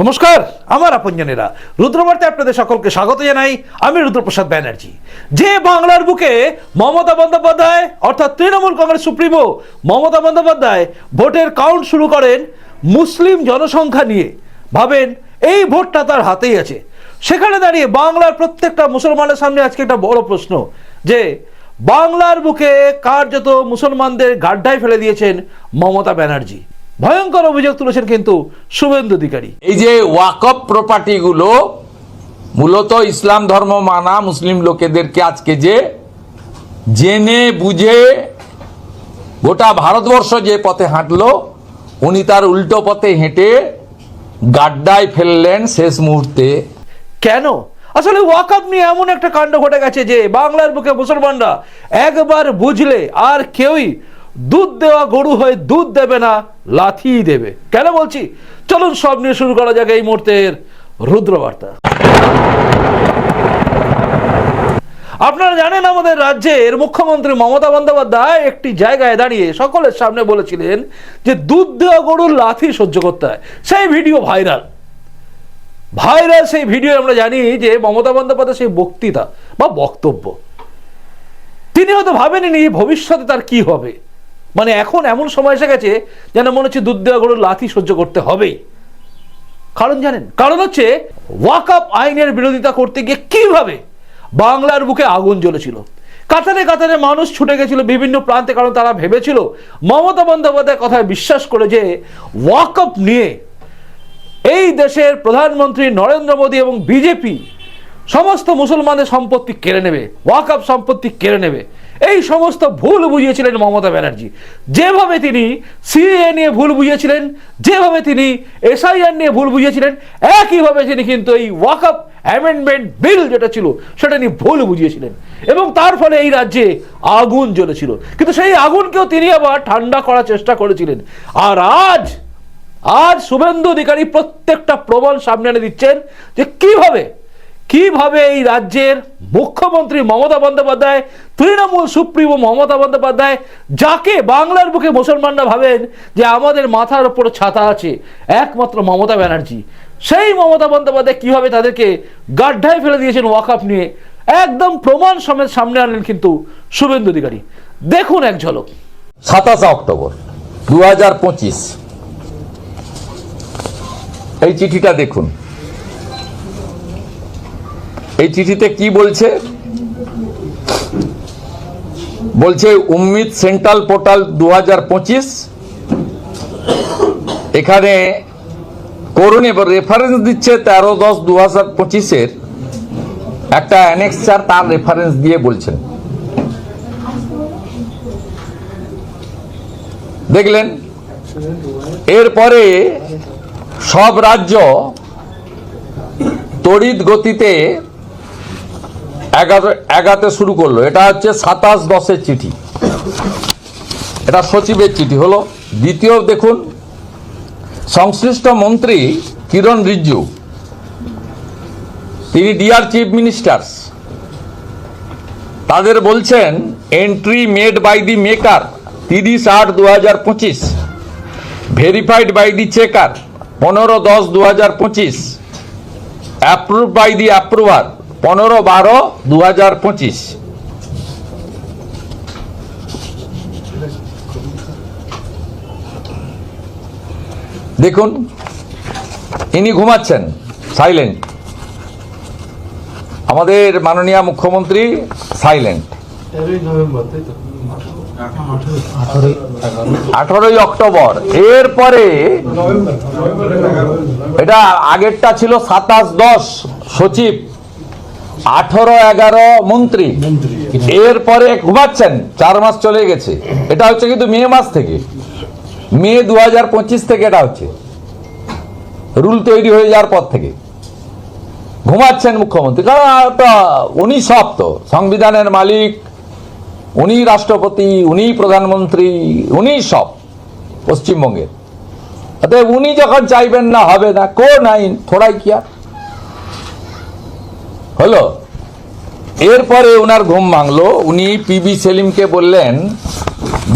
নমস্কার, আমার আপনজনেরা। রুদ্রবার্তায় আপনাদের সকলকে স্বাগত জানাই। আমি রুদ্রপ্রসাদ ব্যানার্জি। যে বাংলার বুকে মমতা বন্দ্যোপাধ্যায়, অর্থাৎ তৃণমূল কংগ্রেস সুপ্রিমো মমতা বন্দ্যোপাধ্যায় ভোটের কাউন্ট শুরু করেন মুসলিম জনসংখ্যা নিয়ে, ভাবেন এই ভোটটা তার হাতেই আছে। সেখানে দাঁড়িয়ে বাংলার প্রত্যেকটা মুসলমানের সামনে আজকে একটা বড় প্রশ্ন, যে বাংলার বুকে কার্যত মুসলমানদের গাড্ডায় ফেলে দিয়েছেন মমতা ব্যানার্জি। ভয়ঙ্কর অভিযোগ তুলেছেন কিন্তু শুভেন্দু অধিকারী। এই যে ওয়াকফ প্রপার্টিগুলো মূলত ইসলাম ধর্ম মানা মুসলিম লোকেদেরকে আজকে যে জেনে বুঝে গোটা ভারতবর্ষ যে পথে হাঁটলো উনি তার উল্টো পথে হেঁটে গাড্ডায় ফেললেন শেষ মুহূর্তে। কেন? আসলে ওয়াকআপ নিয়ে এমন একটা কাণ্ড ঘটে গেছে যে বাংলার বুকে মুসলমানরা একবার বুঝলে আর কেউই দুধ দেওয়া গরু হয়ে দুধ দেবে না, লাথি দেবে। কেন বলছি? চলুন সব নিয়ে শুরু করা যাক এই মুহূর্তের রুদ্রবার্তা। আপনারা জানেন আমাদের রাজ্যের মুখ্যমন্ত্রী মমতা বন্দ্যোপাধ্যায় একটি জায়গায় দাঁড়িয়ে সকলের সামনে বলেছিলেন যে দুধ দেওয়া গরুর লাথি সহ্য করতে হয়। সেই ভিডিও ভাইরাল। ভাইরাল সেই ভিডিও আমরা জানি যে মমতা বন্দ্যোপাধ্যায় সেই বক্তৃতা বা বক্তব্য। তিনি হয়তো ভাবেননি ভবিষ্যতে তার কি হবে। মানে এখন এমন সময় এসে গেছে যেন মনে হচ্ছে দুধ দেওয়া গরুর লাথি সহ্য করতে হবেই কারণ জানেন? কারণ হচ্ছে ওয়াকআপ আইনের বিরোধিতা করতে গিয়ে কীভাবে বাংলার বুকে আগুন জ্বলেছিল। কাতারে কাতারে মানুষ ছুটে গেছিল বিভিন্ন প্রান্তে কারণ তারা ভেবেছিল মমতা বন্দ্যোপাধ্যায় কথায় বিশ্বাস করে যে ওয়াকআপ নিয়ে এই দেশের প্রধানমন্ত্রী নরেন্দ্র মোদী এবং বিজেপি সমস্ত মুসলমানের সম্পত্তি কেড়ে নেবে। ওয়াকআপ সম্পত্তি কেড়ে নেবে। এই সমস্ত ভুল বুঝিয়েছিলেন মমতা ব্যানার্জি। যেভাবে তিনি সিএ নিয়ে ভুল বুঝিয়েছিলেন, যেভাবে তিনি এসআইআর নিয়ে ভুল বুঝিয়েছিলেন, একইভাবে তিনি কিন্তু এই ওয়াকআপ অ্যামেন্ডমেন্ট বিল যেটা ছিল, সেটা নিয়ে ভুল বুঝিয়েছিলেন। এবং তার ফলে এই রাজ্যে আগুন জ্বলেছিল। কিন্তু সেই আগুনকেও তিনি আবার ঠান্ডা করার চেষ্টা করেছিলেন। আর আজ আজ শুভেন্দু অধিকারী প্রত্যেকটা প্রবল সামনে এনে দিচ্ছেন যে কীভাবে কীভাবে এই রাজ্যের মুখ্যমন্ত্রী মমতা বন্দ্যোপাধ্যায়, তৃণমূল সুপ্রিমো মমতা বন্দ্যোপাধ্যায়, যাকে বাংলার বুকে মুসলমানরা ভাবেন যে আমাদের মাথার ওপর ছাতা আছে, একমাত্র মমতা ব্যানার্জি। সেই মমতা বন্দ্যোপাধ্যায় কীভাবে তাদেরকে গাড্ডায় ফেলে দিয়েছেন ওয়াকআপ নিয়ে, একদম প্রমাণ সমেত সামনে আনলেন কিন্তু শুভেন্দু অধিকারী। দেখুন এক ঝলক। সাতাশে অক্টোবর দু হাজার পঁচিশ। এই চিঠিটা দেখুন। এই চিঠিতে কি বলছে? বলছে, উম্মিদ সেন্ট্রাল পোর্টাল দুহাজার পঁচিশ, এখানে করুন এবার রেফারেন্স দিচ্ছে তেরো দশ দু হাজার পঁচিশের। একটা অ্যানেক্সার তার রেফারেন্স দিয়ে বলছেন। দেখলেন? এরপরে সব রাজ্য তড়িৎ গতিতে এগারো এগাতে শুরু করল। এটা হচ্ছে সাতাশ দশের চিঠি। এটা সচিবের চিঠি হলো। দ্বিতীয় দেখুন, সংশ্লিষ্ট মন্ত্রী কিরণ রিজ্জু, তিনি ডিআর চিফ মিনিস্টার্স তাদের বলছেন, entry made by the maker তিরিশ আট দু হাজার পঁচিশ। ভেরিফাইড বাই দি চেকার পনেরো দশ দু হাজার পঁচিশ। Approve by the approver. পনেরো বারো দু হাজার পঁচিশ। দেখুন, ইনি ঘুমাচ্ছেন সাইলেন্ট আমাদের মাননীয় মুখ্যমন্ত্রী সাইলেন্ট আঠারোই অক্টোবর। এরপরে এটা আগেরটা ছিল সাতাশ দশ, সচিব। আঠারো এগারো মন্ত্রী। এরপরে ঘুমাচ্ছেন চার মাস চলে গেছে। এটা হচ্ছে কিন্তু মে মাস থেকে। মে দু হাজার পঁচিশ থেকে এটা হচ্ছে। রুল তৈরি হয়ে যাওয়ার পর থেকে। ঘুমাচ্ছেন মুখ্যমন্ত্রী। কারণ উনি সব তো। সংবিধানের মালিক উনি রাষ্ট্রপতি উনি প্রধানমন্ত্রী উনি সব পশ্চিমবঙ্গের। অতএব উনি যখন চাইবেন না হবে না কোন আইন থোড়াই কি আর? হলো? এরপরে ওনার ঘুম ভাঙলো। উনি পিবি সেলিমকে বললেন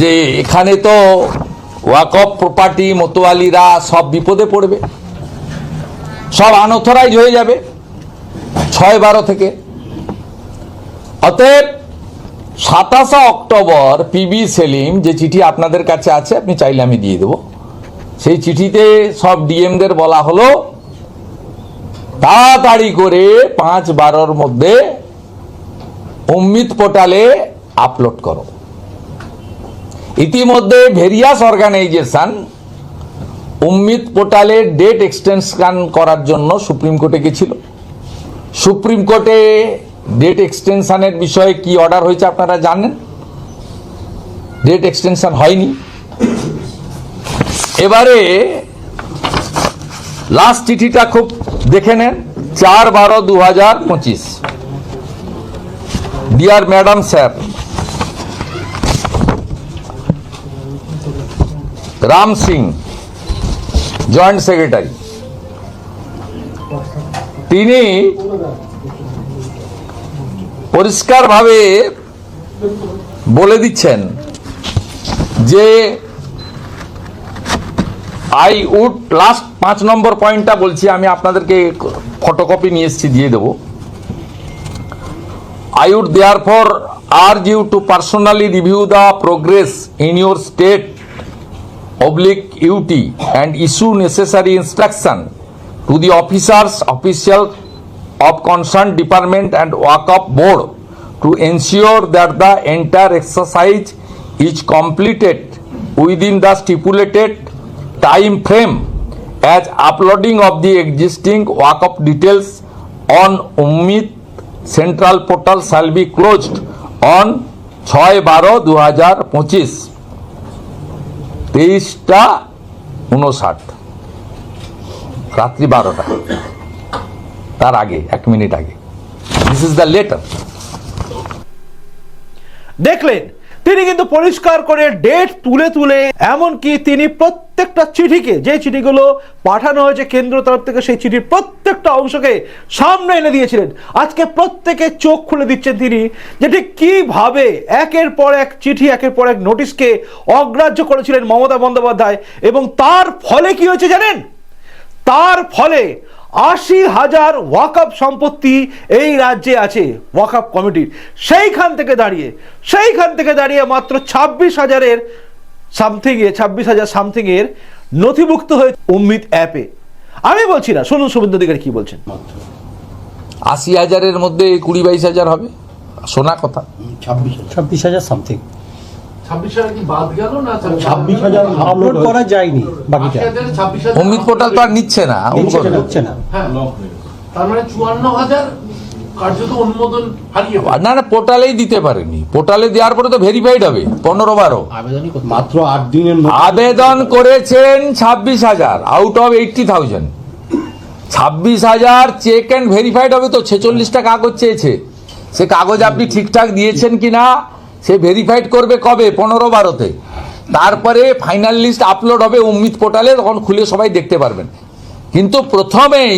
যে, এখানে তো ওয়াকফ প্রপার্টি, মতোয়ালিরা সব বিপদে পড়বে। সব আনঅথরাইজ হয়ে যাবে ছয় বারো থেকে। অতএব সাতাশে অক্টোবর পিবি সেলিম যে চিঠি আপনাদের কাছে আছে, আপনি চাইলে আমি দিয়ে দেবো। সেই চিঠিতে সব ডিএমদের বলা হলো তাড়াতাড়ি করে পাঁচ বারোর মধ্যে অমৃত পোর্টালে আপলোড করো। ইতিমধ্যে ভেরিয়াস অর্গানাইজেশন উম্মিত পোর্টালে ডেট এক্সটেনশন করার জন্য সুপ্রিম কোর্টে গেছিল। সুপ্রিম কোর্টে ডেট এক্সটেনশনের বিষয়ে কি অর্ডার হয়েছে আপনারা জানেন? ডেট এক্সটেনশন হয়নি। এবারে লাস্ট চিঠিটা খুব দেখে নেন, চার বারো দু হাজার পঁচিশ। Dear madam sir Ram Singh joint secretary তিনি পরিষ্কারভাবে বলে দিচ্ছেন যে আই উড লাস্ট পাঁচ নম্বর পয়েন্টটা বলছি আমি আপনাদেরকে ফটোকপি নিয়ে এসেছি দিয়ে দেবো I would therefore urge you to personally review the progress in your state oblique UT and issue necessary instruction to the officers, officials of concerned department and work up board to ensure that the entire exercise is completed within the stipulated time frame as uploading of the existing waqf of details on Umeed central portal shall be closed on ছয় বারো দু হাজার পঁচিশ, তেইশটা উনষাট রাত্রি বারোটা, তার আগে, এক মিনিট আগে। দিস ইজ দ্য লেটার দেখলেন তিনি কিন্তু পরিষ্কার করে ডেট তুলে তুলে, এমনকি তিনি প্রত্যেকটা চিঠিকে, যে চিঠিগুলো পাঠানো হয়েছে কেন্দ্র তরফ থেকে, সেই চিঠির প্রত্যেকটা অংশকে সামনে এনে দিয়েছিলেন। আজকে প্রত্যেকে চোখ খুলে দিচ্ছেন তিনি যে ঠিক কীভাবে একের পর এক চিঠি, একের পর এক নোটিশকে অগ্রাহ্য করেছিলেন মমতা বন্দ্যোপাধ্যায়, এবং তার ফলে কি হয়েছে জানেন? তার ফলে আশি হাজার ওয়াকআপ সম্পত্তি এই রাজ্যে আছে ওয়াকআপ কমিটির। সেইখান থেকে দাঁড়িয়ে সেইখান থেকে দাঁড়িয়ে মাত্র ছাব্বিশ হাজারের সামথিং এ ছাব্বিশ হাজার সামথিং এর নথিভুক্ত হয়ে উম্মিদ অ্যাপে আমি বলছি না শুনুন শুভেন্দু অধিকারী কি বলছেন। আশি হাজারের মধ্যে কুড়ি বাইশ হাজার হবে শোনা কথা। ছাব্বিশ হাজার। সামথিং ছাব্বিশ হাজার কি আপলোড করা যায়নি বাকিটা। ছাব্বিশ পোর্টাল তো আর নিচ্ছে না না, তার মানে চুয়ান্ন হাজার পোর্টালেই দিতে পারেনি। পোর্টালে দেওয়ার পরে তো ভেরিফাইড হবে পনেরো বারো। মাত্র আট দিনের আবেদন করেছেন ছাব্বিশ হাজার আউট অফ এইটটি থাউজেন্ড ছাব্বিশ হাজার চেক অ্যান্ড ভেরিফাইড হবে তো ছেচল্লিশটা কাগজ চেয়েছে। সে কাগজ আপনি ঠিকঠাক দিয়েছেন কি না সে ভেরিফাইড করবে কবে? পনেরো বারোতে। তারপরে ফাইনাল লিস্ট আপলোড হবে উম্মিদ পোর্টালে, তখন খুলে সবাই দেখতে পারবেন। কিন্তু প্রথমেই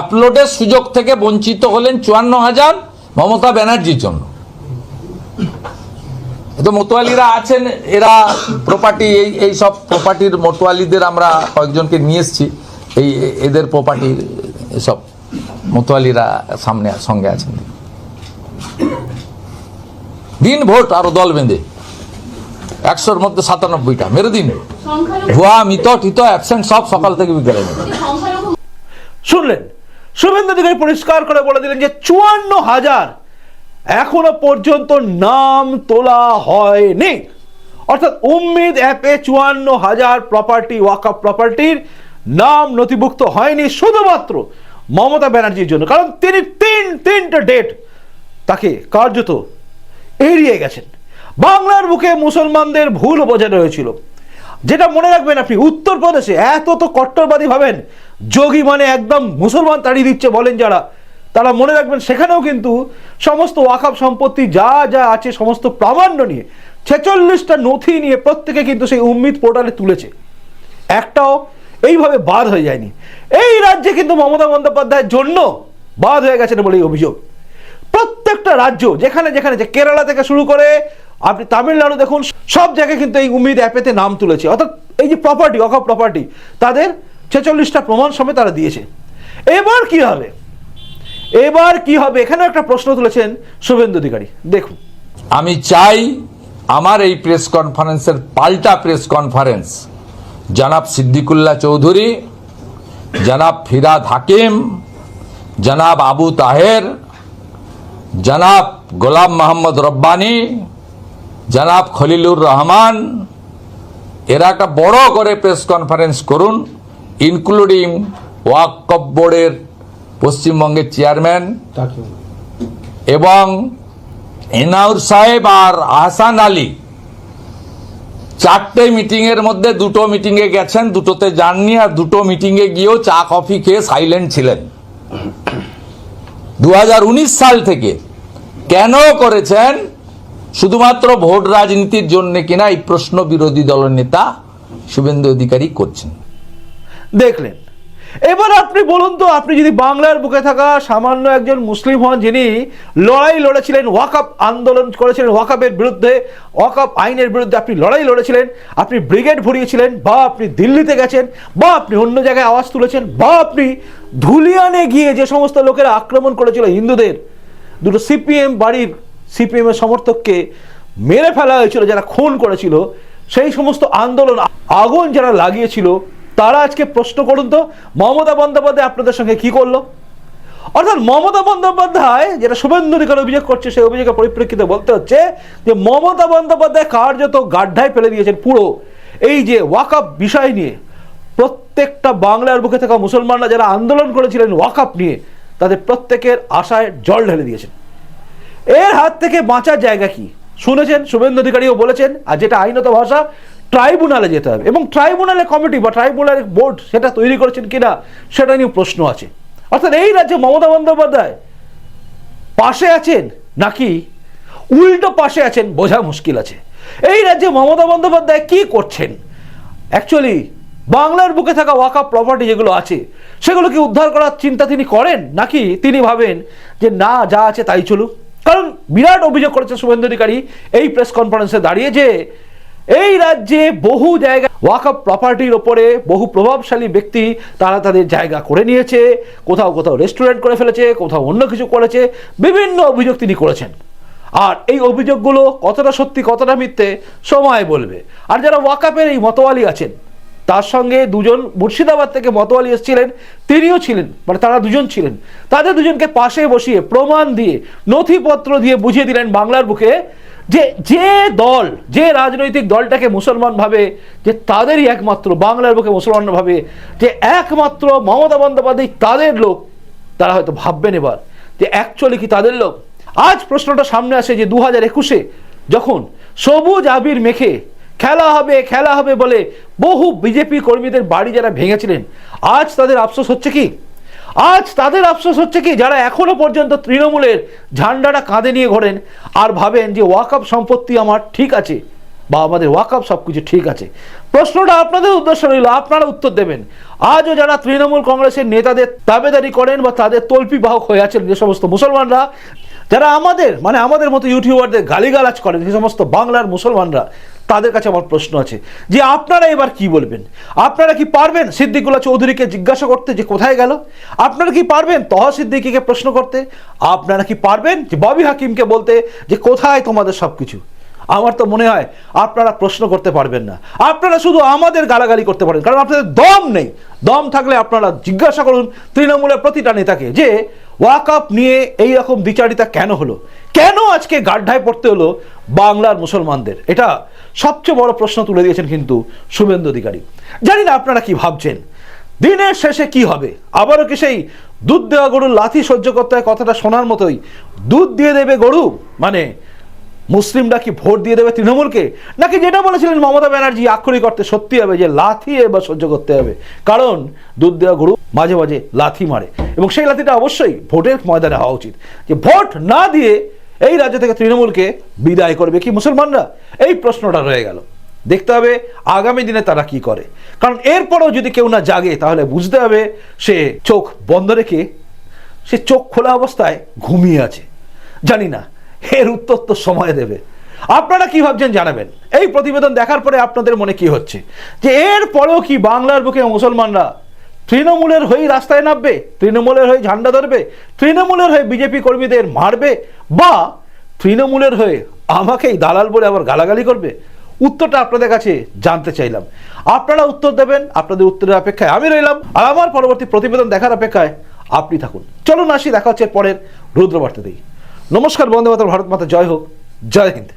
আপলোডের সুযোগ থেকে বঞ্চিত হলেন চুয়ান্ন হাজার মমতা ব্যানার্জির জন্য। তো মতোয়ালিরা আছেন, এরা প্রপার্টি এই এই সব প্রপার্টির মতোয়ালিদের আমরা কয়েকজনকে নিয়ে এসেছি। এই, এদের প্রপার্টির এসব মতোয়ালিরা সামনে, সঙ্গে আছেন। দিন ভোট আরও দল বেঁধে। একশোর মধ্যে সাতানব্বইটা মেরে দিন। ভুয়া মিত টিত অ্যাবসেন্ট সব সকাল থেকে বিকেলে শুনলেন? শুভেন্দু অধিকারী পরিষ্কার করে বলে দিলেন যে চুয়ান্ন হাজার এখনও পর্যন্ত নাম তোলা হয়নি। অর্থাৎ উম্মিদ অ্যাপে চুয়ান্ন হাজার প্রপার্টি ওয়াকআপ প্রপার্টির নাম নথিভুক্ত হয়নি শুধুমাত্র মমতা ব্যানার্জির জন্য। কারণ তিনি তিন তিনটে ডেট তাকে কার্যত এড়িয়ে গেছেন। বাংলার বুকে মুসলমানদের ভুল বোঝানো হয়েছিল। যেটা মনে রাখবেন আপনি, উত্তরপ্রদেশে এত তো কট্টরবাদী ভাবেন, যোগী মানে একদম মুসলমান তাড়িয়ে দিচ্ছে বলেন যারা, তারা মনে রাখবেন সেখানেও কিন্তু সমস্ত ওয়াকাব সম্পত্তি যা যা আছে, সমস্ত প্রামাণ্য নিয়ে, ছেচল্লিশটা নথি নিয়ে প্রত্যেকে কিন্তু সেই উম্মিদ পোর্টালে তুলেছে। একটাও এইভাবে বাদ হয়ে যায়নি। এই রাজ্যে কিন্তু মমতা বন্দ্যোপাধ্যায়ের জন্য বাদ হয়ে গেছেন বলে এই অভিযোগ। প্রত্যেকটা রাজ্য, যেখানে যেখানে, যে কেরালা থেকে শুরু করে, আপনি তামিলনাড়ু দেখুন, সব জায়গায় কিন্তু এই উমিদ অ্যাপেতে নাম তুলেছে। অর্থাৎ এই যে প্রপার্টি অকাপ প্রপার্টি তাদের ছেচল্লিশটা প্রমাণ সমেত তারা দিয়েছে। এবার কি হবে? এবার কি হবে? এখানে একটা প্রশ্ন তুলেছেন শুভেন্দু অধিকারী। দেখুন। আমি চাই আমার এই প্রেস কনফারেন্সের পাল্টা প্রেস কনফারেন্স জনাব সিদ্দিকুল্লাহ চৌধুরী, জনাব ফিরাদ হাকিম, জনাব আবু তাহের জনাব গোলাম মোহাম্মদ রব্বানি, জনাব খলিলুর রহমান, এরা একটা বড় করে প্রেস কনফারেন্স করুন ইনক্লুডিং ওয়াকফ বোর্ডের পশ্চিমবঙ্গের চেয়ারম্যান এবং এনাউর সাহেব আর আহসান আলী। চারটে মিটিং এর মধ্যে দুটো মিটিং এ গেছেন, দুটোতে যাননি আর দুটো মিটিং এ গিয়েও চা, কফি খেয়ে সাইলেন্ট ছিলেন। দু হাজার উনিশ সাল থেকে কেন করেছেন? শুধুমাত্র ভোট রাজনীতির জন্য কিনা এই প্রশ্ন বিরোধী দলের নেতা শুভেন্দু অধিকারী করছেন। দেখলেন এবার আপনি বলুন তো, আপনি যদি বাংলার বুকে থাকা সামান্য একজন মুসলিম হন যিনি লড়াই লড়েছিলেন ওয়াকআপ আন্দোলন করেছিলেন ওয়াকআপের বিরুদ্ধে ওয়াকআপ আইনের বিরুদ্ধে আপনি লড়াই লড়েছিলেন, আপনি ব্রিগেড ভরিয়েছিলেন, বা আপনি দিল্লিতে গেছেন, বা আপনি অন্য জায়গায় আওয়াজ তুলেছেন, বা আপনি ধুলিয়ানে গিয়ে যে সমস্ত লোকেরা আক্রমণ করেছিল হিন্দুদের, দুটো সিপিএম বাড়ির সিপিএম এর সমর্থককে মেরে ফেলা হয়েছিল, যারা খুন করেছিল, সেই সমস্ত আন্দোলন আগুন যারা লাগিয়েছিল তারা আজকে প্রশ্ন করুন তো, মমতা বন্দ্যোপাধ্যায় আপনাদের সঙ্গে কি করল? অর্থাৎ মমতা বন্দ্যোপাধ্যায় যেটা শুভেন্দু অধিকার অভিযোগ করছে, সেই অভিযোগের পরিপ্রেক্ষিতে বলতে হচ্ছে যে মমতা বন্দ্যোপাধ্যায় কার্যত গাড্ডায় ফেলে দিয়েছেন পুরো। এই যে ওয়াকআপ বিষয় নিয়ে, প্রত্যেকটা বাংলার বুকে থাকা মুসলমানরা যারা আন্দোলন করেছিলেন ওয়াকআপ নিয়ে, তাদের প্রত্যেকের আশায় জল ঢেলে দিয়েছেন। এর হাত থেকে বাঁচার জায়গা কি? শুনেছেন, শুভেন্দু অধিকারীও বলেছেন, আর যেটা আইনত ভাষা ট্রাইব্যুনালে যেতে হবে। এবং ট্রাইব্যুনালে কমিটি বা ট্রাইব্যুনাল বোর্ড সেটা তৈরি করেছেন কিনা, সেটা নিয়ে প্রশ্ন আছে। অর্থাৎ এই রাজ্যে মমতা বন্দ্যোপাধ্যায় পাশে আছেন নাকি উল্টো পাশে আছেন বোঝা মুশকিল আছে। এই রাজ্যে মমতা বন্দ্যোপাধ্যায় কি করছেন? অ্যাকচুয়ালি বাংলার বুকে থাকা ওয়াকআপ প্রপার্টি যেগুলো আছে সেগুলো কি উদ্ধার করার চিন্তা তিনি করেন নাকি তিনি ভাবেন যে না, যা আছে তাই চলুক? কারণ বিরাট অভিযোগ করেছে শুভেন্দু অধিকারী এই প্রেস কনফারেন্সে দাঁড়িয়ে যে এই রাজ্যে বহু জায়গা ওয়াকআপ প্রপার্টির ওপরে বহু প্রভাবশালী ব্যক্তি তারা তাদের জায়গা করে নিয়েছে। কোথাও কোথাও রেস্টুরেন্ট করে ফেলেছে, কোথাও অন্য কিছু করেছে, বিভিন্ন অভিযোগ তিনি করেছেন। আর এই অভিযোগগুলো কতটা সত্যি, কতটা মিথ্যে, সময় বলবে। আর যারা ওয়াকাপের এই মতোয়ালি আছেন, তার সঙ্গে দুজন মুর্শিদাবাদ থেকে মতোয়ালি এসেছিলেন, তিনিও ছিলেন মানে তারা দুজন ছিলেন। তাদের দুজনকে পাশে বসিয়ে প্রমাণ দিয়ে নথিপত্র দিয়ে বুঝিয়ে দিলেন বাংলার বুকে যে যে দল, যে রাজনৈতিক দলটাকে মুসলমান ভাবে, যে তাদেরই একমাত্র, বাংলার বুকে মুসলমান ভাবে, যে একমাত্র মমতা বন্দ্যোপাধ্যায় তাদের লোক, তারা হয়তো ভাববেন এবার যে অ্যাকচুয়ালি কি তাদের লোক? আজ প্রশ্নটা সামনে আসে যে দু হাজার একুশে যখন সবুজ আবির মেখে খেলা হবে খেলা হবে বলে বহু বিজেপি কর্মীদের বাড়ি যারা ভেঙেছিলেন, আজ তাদের আফসোস হচ্ছে কি? আজ তাদের আফসোস হচ্ছে কি, যারা এখনও পর্যন্ত তৃণমূলের ঝান্ডাটা কাঁধে নিয়ে ঘোরেন আর ভাবেন যে ওয়াকআপ সম্পত্তি আমার ঠিক আছে বা আমাদের ওয়াকআপ সব কিছু ঠিক আছে। প্রশ্নটা আপনাদের উদ্দেশ্য রইল, আপনারা উত্তর দেবেন। আজও যারা তৃণমূল কংগ্রেসের নেতাদের দাবেদারি করেন বা তাদের তল্পি বাহক হয়ে আছেন যে সমস্ত মুসলমানরা, যারা আমাদের মানে আমাদের মতো ইউটিউবারদের গালিগালাজ করেন যে সমস্ত বাংলার মুসলমানরা তাদের কাছে আমার প্রশ্ন আছে যে আপনারা এবার কি বলবেন? আপনারা কি পারবেন সিদ্দিকুল্লাহ চৌধুরীকে জিজ্ঞাসা করতে যে কোথায় গেল? আপনারা কি পারবেন তহ সিদ্দিকিকে প্রশ্ন করতে? আপনারা কি পারবেন যে ববি হাকিমকে বলতে যে কোথায় তোমাদের সব কিছু আমার তো মনে হয় আপনারা প্রশ্ন করতে পারবেন না। আপনারা শুধু আমাদের গালাগালি করতে পারেন, কারণ আপনাদের দম নেই। দম থাকলে আপনারা জিজ্ঞাসা করুন তৃণমূলের প্রতিটা নেতাকে যে ওয়াকআপ নিয়ে এই রকম বিচারিতা কেন হলো? কেন আজকে গাড্ডায় পড়তে হলো বাংলার মুসলমানদের? এটা সবচেয়ে বড় প্রশ্ন তুলে দিয়েছেন কিন্তু শুভেন্দু অধিকারী। জানি না আপনারা কি ভাবছেন। দিনের শেষে কি হবে? আবারও কি সেই দুধ দেওয়া গরুর লাথি সহ্য করতে হয় কথাটা শোনার মতোই দুধ দিয়ে দেবে গরু? মানে মুসলিমরা কি ভোট দিয়ে দেবে তৃণমূলকে? নাকি যেটা বলেছিলেন মমতা ব্যানার্জি, আক্ষরিক করতে সত্যি হবে যে লাথি এবার সহ্য করতে হবে। কারণ দুধ দেওয়া গরু মাঝে মাঝে লাথি মারে। এবং সেই লাথিটা অবশ্যই ভোটের ময়দানে হওয়া উচিত। যে ভোট না দিয়ে এই রাজ্য থেকে তৃণমূলকে বিদায় করবে কি মুসলমানরা? এই প্রশ্নটা রয়ে গেল। দেখতে হবে আগামী দিনে তারা কি করে। কারণ এরপরেও যদি কেউ না জাগে, তাহলে বুঝতে হবে সে চোখ বন্ধ রেখে, সে চোখ খোলা অবস্থায় ঘুমিয়ে আছে। জানি না, এর উত্তর তো সময় দেবে। আপনারা কি ভাবছেন জানাবেন? এই প্রতিবেদন দেখার পরে আপনাদের মনে কি হচ্ছে? যে এর পরেও কি বাংলার বুকে মুসলমানরা তৃণমূলের হয়ে রাস্তায় নামবে, তৃণমূলের হয়ে ঝান্ডা ধরবে, তৃণমূলের হয়ে বিজেপি কর্মীদের মারবে, বা তৃণমূলের হয়ে আমাকেই দালাল বলে আবার গালাগালি করবে, উত্তরটা আপনাদের কাছে জানতে চাইলাম। আপনারা উত্তর দেবেন, আপনাদের উত্তরের অপেক্ষায় আমি রইলাম, আর আমার পরবর্তী প্রতিবেদন দেখার অপেক্ষায় আপনি থাকুন। চলুন আসি, দেখা হচ্ছে পরের রুদ্রবার্তাতেই। নমস্কার বন্দে মাতা ভারত মাতা, জয় হোক, জয় হিন্দ।